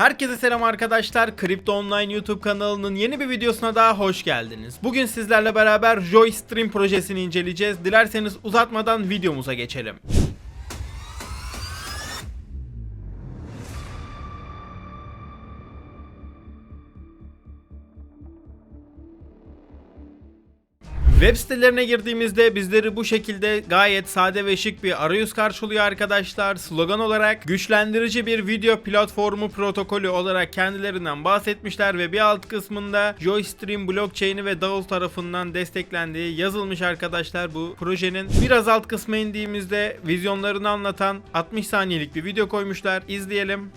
Herkese selam arkadaşlar. Kripto Online YouTube kanalının yeni bir videosuna daha hoş geldiniz. Bugün sizlerle beraber Joystream projesini inceleyeceğiz. Dilerseniz uzatmadan videomuza geçelim. Web sitelerine girdiğimizde bizleri bu şekilde gayet sade ve şık bir arayüz karşılıyor arkadaşlar. Slogan olarak güçlendirici bir video platformu protokolü olarak kendilerinden bahsetmişler ve bir alt kısmında Joystream blockchain'i ve DAO tarafından desteklendiği yazılmış arkadaşlar bu projenin. Biraz alt kısma indiğimizde vizyonlarını anlatan 60 saniyelik bir video koymuşlar. İzleyelim.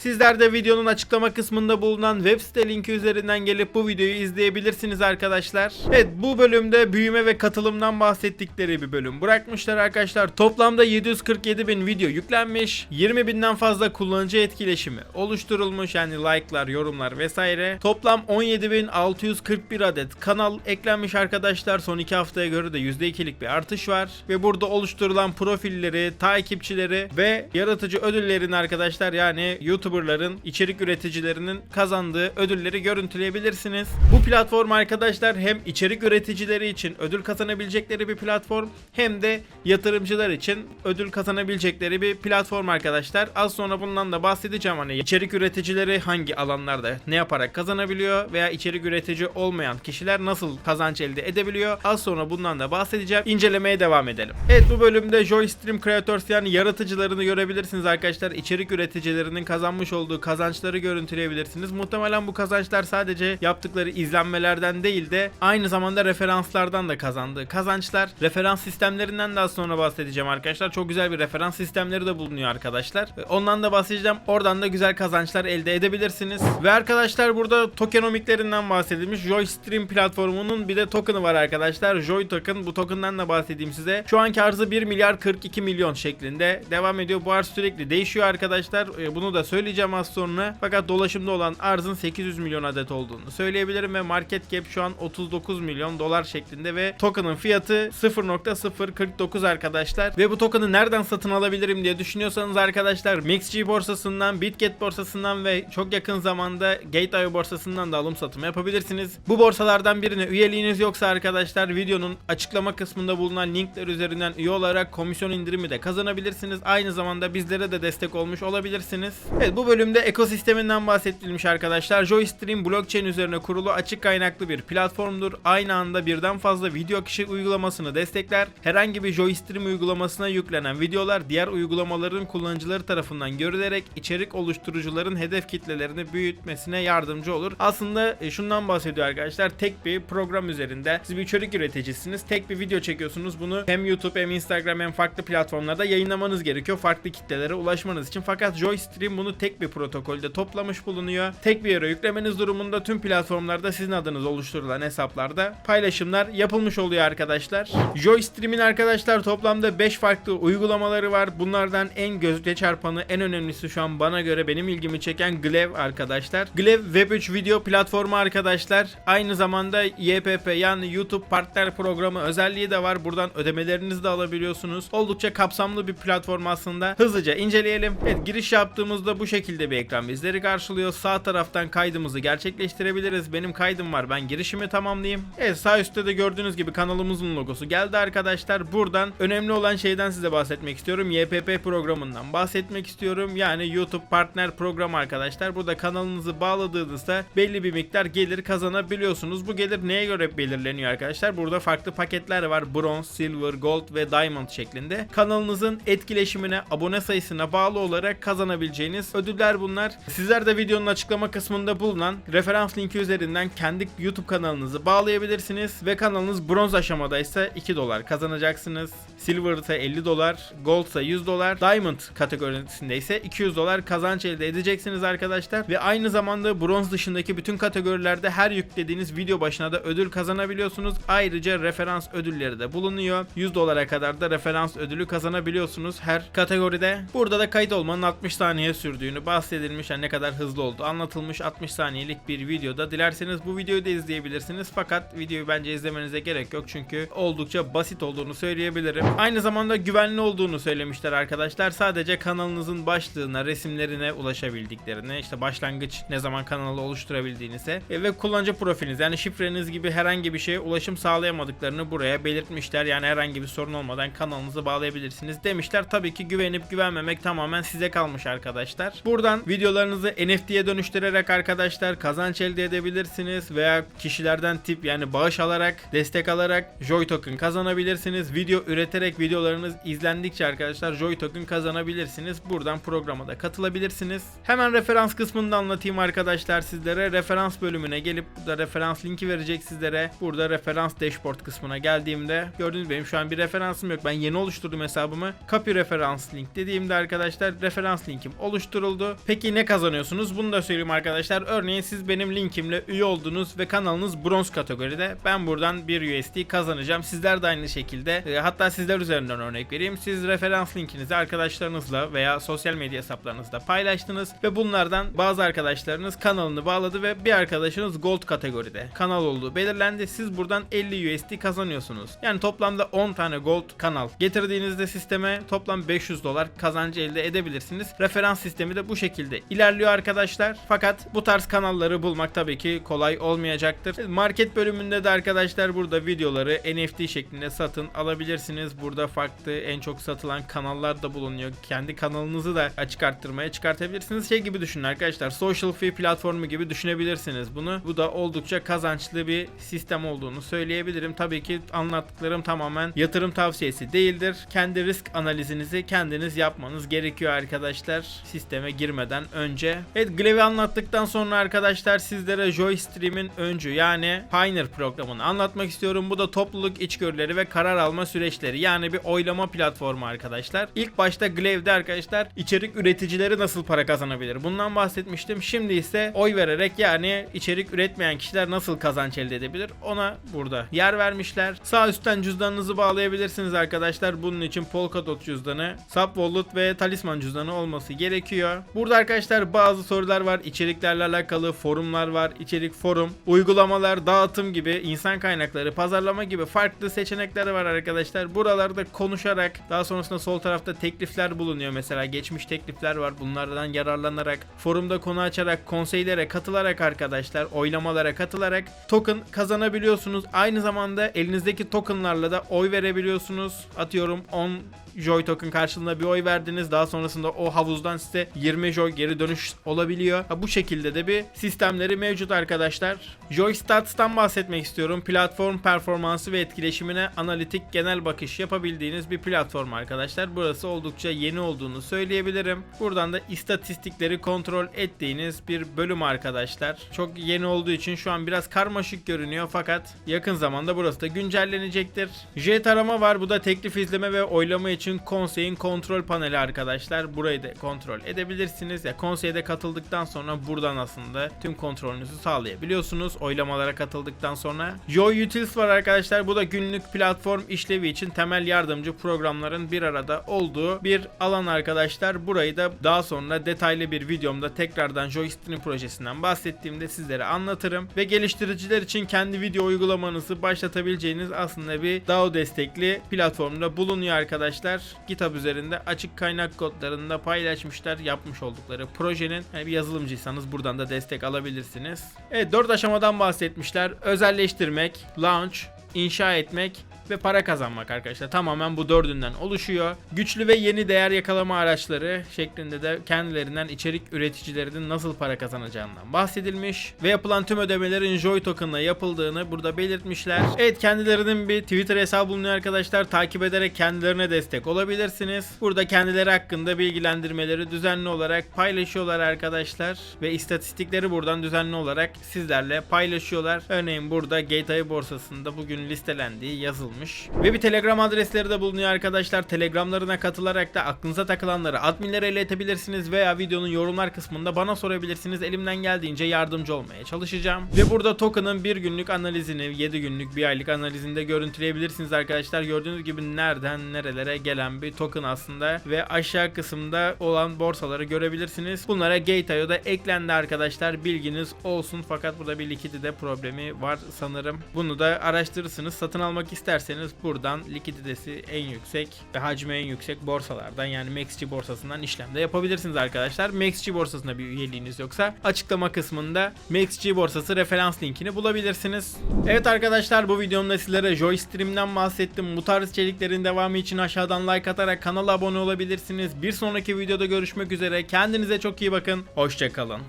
Sizler de videonun açıklama kısmında bulunan web site linki üzerinden gelip bu videoyu izleyebilirsiniz arkadaşlar. Evet bu bölümde büyüme ve katılımdan bahsettikleri bir bölüm bırakmışlar arkadaşlar. Toplamda 747 bin video yüklenmiş. 20 binden fazla kullanıcı etkileşimi oluşturulmuş. Yani like'lar, yorumlar vesaire. Toplam 17.641 adet kanal eklenmiş arkadaşlar. Son 2 haftaya göre de %2'lik bir artış var. Ve burada oluşturulan profilleri, takipçileri ve yaratıcı ödüllerini arkadaşlar yani YouTube YouTuber'ların, içerik üreticilerinin kazandığı ödülleri görüntüleyebilirsiniz. Bu platform arkadaşlar hem içerik üreticileri için ödül kazanabilecekleri bir platform hem de yatırımcılar için ödül kazanabilecekleri bir platform arkadaşlar. Az sonra bundan da bahsedeceğim hani içerik üreticileri hangi alanlarda ne yaparak kazanabiliyor veya içerik üretici olmayan kişiler nasıl kazanç elde edebiliyor. Az sonra bundan da bahsedeceğim. İncelemeye devam edelim. Evet bu bölümde Joystream Creators yani yaratıcılarını görebilirsiniz arkadaşlar. İçerik üreticilerinin kazanmış olduğu kazançları görüntüleyebilirsiniz. Muhtemelen bu kazançlar sadece yaptıkları izlenmelerden değil de aynı zamanda referanslardan da kazandığı kazançlar. Referans sistemlerinden daha sonra bahsedeceğim arkadaşlar. Çok güzel bir referans sistemleri de bulunuyor arkadaşlar. Ondan da bahsedeceğim. Oradan da güzel kazançlar elde edebilirsiniz. Ve arkadaşlar burada tokenomiklerinden bahsedilmiş. Joystream platformunun bir de token'ı var arkadaşlar. Joy token. Bu token'dan da bahsedeyim size. Şu anki arzı 1 milyar 42 milyon şeklinde devam ediyor. Bu arz sürekli değişiyor arkadaşlar. Bunu da söyleyeceğim az sonra. Fakat dolaşımda olan arzın 800 milyon adet olduğunu söyleyebilirim ve market cap şu an 39 milyon dolar şeklinde ve token'ın fiyatı 0.049 arkadaşlar. Ve bu token'ı nereden satın alabilirim diye düşünüyorsanız arkadaşlar MixG borsasından, Bitget borsasından ve çok yakın zamanda Gate.io borsasından da alım satım yapabilirsiniz. Bu borsalardan birine üyeliğiniz yoksa arkadaşlar videonun açıklama kısmında bulunan linkler üzerinden üye olarak komisyon indirimi de kazanabilirsiniz. Aynı zamanda bizlere de destek olmuş olabilirsiniz. Evet bu bölümde ekosisteminden bahsedilmiş arkadaşlar. Joystream blockchain üzerine kurulu açık kaynaklı bir platformdur. Aynı anda birden fazla video akışı uygulamasını destekler. Herhangi bir Joystream uygulamasına yüklenen videolar diğer uygulamaların kullanıcıları tarafından görülerek içerik oluşturucuların hedef kitlelerini büyütmesine yardımcı olur. Aslında e, şundan bahsediyor arkadaşlar. Tek bir program üzerinde siz bir içerik üreticisiniz. Tek bir video çekiyorsunuz. Bunu hem YouTube hem Instagram hem farklı platformlarda yayınlamanız gerekiyor. Farklı kitlelere ulaşmanız için. Fakat Joystream bunu tek bir protokolde toplamış bulunuyor. Tek bir yere yüklemeniz durumunda tüm platformlarda sizin adınız oluşturulan hesaplarda paylaşımlar yapılmış oluyor arkadaşlar. Joystream'in arkadaşlar toplamda 5 farklı uygulamaları var. Bunlardan en gözde çarpanı en önemlisi şu an bana göre benim ilgimi çeken Glev arkadaşlar. Glev Web3 video platformu arkadaşlar. Aynı zamanda YPP yani YouTube Partner Programı özelliği de var. Buradan ödemelerinizi de alabiliyorsunuz. Oldukça kapsamlı bir platform aslında. Hızlıca inceleyelim. Evet giriş yaptığımızda bu şekilde bir ekran bizleri karşılıyor. Sağ taraftan kaydımızı gerçekleştirebiliriz. Benim kaydım var. Ben girişimi tamamlayayım. Evet sağ üstte de gördüğünüz gibi kanalımızın logosu geldi arkadaşlar. Buradan önemli olan şeyden size bahsetmek istiyorum. YPP programından bahsetmek istiyorum. Yani YouTube partner program arkadaşlar. Burada kanalınızı bağladığınızda belli bir miktar gelir kazanabiliyorsunuz. Bu gelir neye göre belirleniyor arkadaşlar? Burada farklı paketler var. Bronze, Silver, Gold ve Diamond şeklinde. Kanalınızın etkileşimine, abone sayısına bağlı olarak kazanabileceğiniz ödüller bunlar. Sizler de videonun açıklama kısmında bulunan referans linki üzerinden kendi YouTube kanalınızı bağlayabilirsiniz ve kanalınız bronz aşamadaysa 2 dolar kazanacaksınız. Silver ise 50 dolar, Gold ise 100 dolar, Diamond kategorisinde ise 200 dolar kazanç elde edeceksiniz arkadaşlar. Ve aynı zamanda bronz dışındaki bütün kategorilerde her yüklediğiniz video başına da ödül kazanabiliyorsunuz. Ayrıca referans ödülleri de bulunuyor. 100 dolara kadar da referans ödülü kazanabiliyorsunuz her kategoride. Burada da kayıt olmanın 60 saniye sürdüğünü oyunu bahsedilmiş. Yani ne kadar hızlı oldu anlatılmış 60 saniyelik bir videoda. Dilerseniz bu videoyu da izleyebilirsiniz. Fakat videoyu bence izlemenize gerek yok. Çünkü oldukça basit olduğunu söyleyebilirim. Aynı zamanda güvenli olduğunu söylemişler arkadaşlar. Sadece kanalınızın başlığına, resimlerine ulaşabildiklerini, işte başlangıç ne zaman kanalı oluşturabildiğinize e, ve kullanıcı profiliniz yani şifreniz gibi herhangi bir şeye ulaşım sağlayamadıklarını buraya belirtmişler. Yani herhangi bir sorun olmadan kanalınızı bağlayabilirsiniz demişler. Tabii ki güvenip güvenmemek tamamen size kalmış arkadaşlar. Buradan videolarınızı NFT'ye dönüştürerek arkadaşlar kazanç elde edebilirsiniz veya kişilerden tip yani bağış alarak, destek alarak Joy Token kazanabilirsiniz. Video üreterek videolarınız izlendikçe arkadaşlar Joy Token kazanabilirsiniz. Buradan programa da katılabilirsiniz. Hemen referans kısmını da anlatayım arkadaşlar sizlere. Referans bölümüne gelip burada referans linki verecek sizlere. Burada referans dashboard kısmına geldiğimde gördüğünüz benim şu an bir referansım yok. Ben yeni oluşturdum hesabımı. Copy referans link dediğimde arkadaşlar referans linkim oluşturuldu. Peki ne kazanıyorsunuz? Bunu da söyleyeyim arkadaşlar. Örneğin siz benim linkimle üye oldunuz ve kanalınız bronz kategoride. Ben buradan bir USD kazanacağım. Sizler de aynı şekilde. E, hatta sizler üzerinden örnek vereyim. Siz referans linkinizi arkadaşlarınızla veya sosyal medya hesaplarınızda paylaştınız ve bunlardan bazı arkadaşlarınız kanalını bağladı ve bir arkadaşınız gold kategoride kanal olduğu belirlendi. Siz buradan 50 USD kazanıyorsunuz. Yani toplamda 10 tane gold kanal getirdiğinizde sisteme toplam 500 dolar kazancı elde edebilirsiniz. Referans sistemi de bu şekilde ilerliyor arkadaşlar. Fakat bu tarz kanalları bulmak tabii ki kolay olmayacaktır. Market bölümünde de arkadaşlar burada videoları NFT şeklinde satın alabilirsiniz. Burada farklı en çok satılan kanallar da bulunuyor. Kendi kanalınızı da açık arttırmaya çıkartabilirsiniz. Şey gibi düşünün arkadaşlar. Social fee platformu gibi düşünebilirsiniz bunu. Bu da oldukça kazançlı bir sistem olduğunu söyleyebilirim. Tabii ki anlattıklarım tamamen yatırım tavsiyesi değildir. Kendi risk analizinizi kendiniz yapmanız gerekiyor arkadaşlar. Sisteme girmeden önce. Evet Glev'i anlattıktan sonra arkadaşlar sizlere Joystream'in öncü yani Pioneer programını anlatmak istiyorum. Bu da topluluk içgörüleri ve karar alma süreçleri. Yani bir oylama platformu arkadaşlar. İlk başta Glev'de arkadaşlar içerik üreticileri nasıl para kazanabilir? Bundan bahsetmiştim. Şimdi ise oy vererek yani içerik üretmeyen kişiler nasıl kazanç elde edebilir? Ona burada yer vermişler. Sağ üstten cüzdanınızı bağlayabilirsiniz arkadaşlar. Bunun için Polkadot cüzdanı, Subwallet ve Talisman cüzdanı olması gerekiyor. Burada arkadaşlar bazı sorular var. İçeriklerle alakalı forumlar var. İçerik forum, uygulamalar, dağıtım gibi, insan kaynakları, pazarlama gibi farklı seçenekler var arkadaşlar. Buralarda konuşarak daha sonrasında sol tarafta teklifler bulunuyor mesela. Geçmiş teklifler var. Bunlardan yararlanarak, forumda konu açarak, konseylere katılarak arkadaşlar, oylamalara katılarak token kazanabiliyorsunuz. Aynı zamanda elinizdeki tokenlarla da oy verebiliyorsunuz. Atıyorum 10 Joy token karşılığında bir oy verdiniz. Daha sonrasında o havuzdan size 20 Joy geri dönüş olabiliyor. Ha, bu şekilde de bir sistemleri mevcut arkadaşlar. Joy Stats'tan bahsetmek istiyorum. Platform performansı ve etkileşimine analitik genel bakış yapabildiğiniz bir platform arkadaşlar. Burası oldukça yeni olduğunu söyleyebilirim. Buradan da istatistikleri kontrol ettiğiniz bir bölüm arkadaşlar. Çok yeni olduğu için şu an biraz karmaşık görünüyor fakat yakın zamanda burası da güncellenecektir. J tarama var. Bu da teklif izleme ve oylama için konseyin kontrol paneli arkadaşlar. Burayı da kontrol edebilirsiniz. Ya konseyde katıldıktan sonra buradan aslında tüm kontrolünüzü sağlayabiliyorsunuz. Oylamalara katıldıktan sonra. Joy Utils var arkadaşlar. Bu da günlük platform işlevi için temel yardımcı programların bir arada olduğu bir alan arkadaşlar. Burayı da daha sonra detaylı bir videomda tekrardan Joystick'in projesinden bahsettiğimde sizlere anlatırım. Ve geliştiriciler için kendi video uygulamanızı başlatabileceğiniz aslında bir DAO destekli platformda bulunuyor arkadaşlar. GitHub üzerinde açık kaynak kodlarında paylaşmışlar yapmış oldukları projenin. Yani bir yazılımcıysanız buradan da destek alabilirsiniz. Evet 4 aşamadan bahsetmişler. Özelleştirmek, launch, inşa etmek ve para kazanmak arkadaşlar. Tamamen bu dördünden oluşuyor. Güçlü ve yeni değer yakalama araçları şeklinde de kendilerinden içerik üreticilerinin nasıl para kazanacağından bahsedilmiş. Ve yapılan tüm ödemelerin Joy Token'la yapıldığını burada belirtmişler. Evet kendilerinin bir Twitter hesabı bulunuyor arkadaşlar. Takip ederek kendilerine destek olabilirsiniz. Burada kendileri hakkında bilgilendirmeleri düzenli olarak paylaşıyorlar arkadaşlar. Ve istatistikleri buradan düzenli olarak sizlerle paylaşıyorlar. Örneğin burada Gateway borsasında bugün listelendiği yazılmış açılmış. Ve bir Telegram adresleri de bulunuyor arkadaşlar. Telegramlarına katılarak da aklınıza takılanları adminlere iletebilirsiniz veya videonun yorumlar kısmında bana sorabilirsiniz. Elimden geldiğince yardımcı olmaya çalışacağım. Ve burada token'ın bir günlük analizini, 7 günlük, bir aylık analizini de görüntüleyebilirsiniz arkadaşlar. Gördüğünüz gibi nereden nerelere gelen bir token aslında ve aşağı kısımda olan borsaları görebilirsiniz. Bunlara Gate.io'da eklendi arkadaşlar. Bilginiz olsun fakat burada bir likidite problemi var sanırım. Bunu da araştırırsınız. Satın almak isterseniz buradan likiditesi en yüksek ve hacmi en yüksek borsalardan yani MaxG borsasından işlemde yapabilirsiniz arkadaşlar. MaxG borsasına bir üyeliğiniz yoksa açıklama kısmında MaxG borsası referans linkini bulabilirsiniz. Evet arkadaşlar bu videomda sizlere Joystream'den bahsettim. Bu tarz içeriklerin devamı için aşağıdan like atarak kanala abone olabilirsiniz. Bir sonraki videoda görüşmek üzere. Kendinize çok iyi bakın. Hoşçakalın.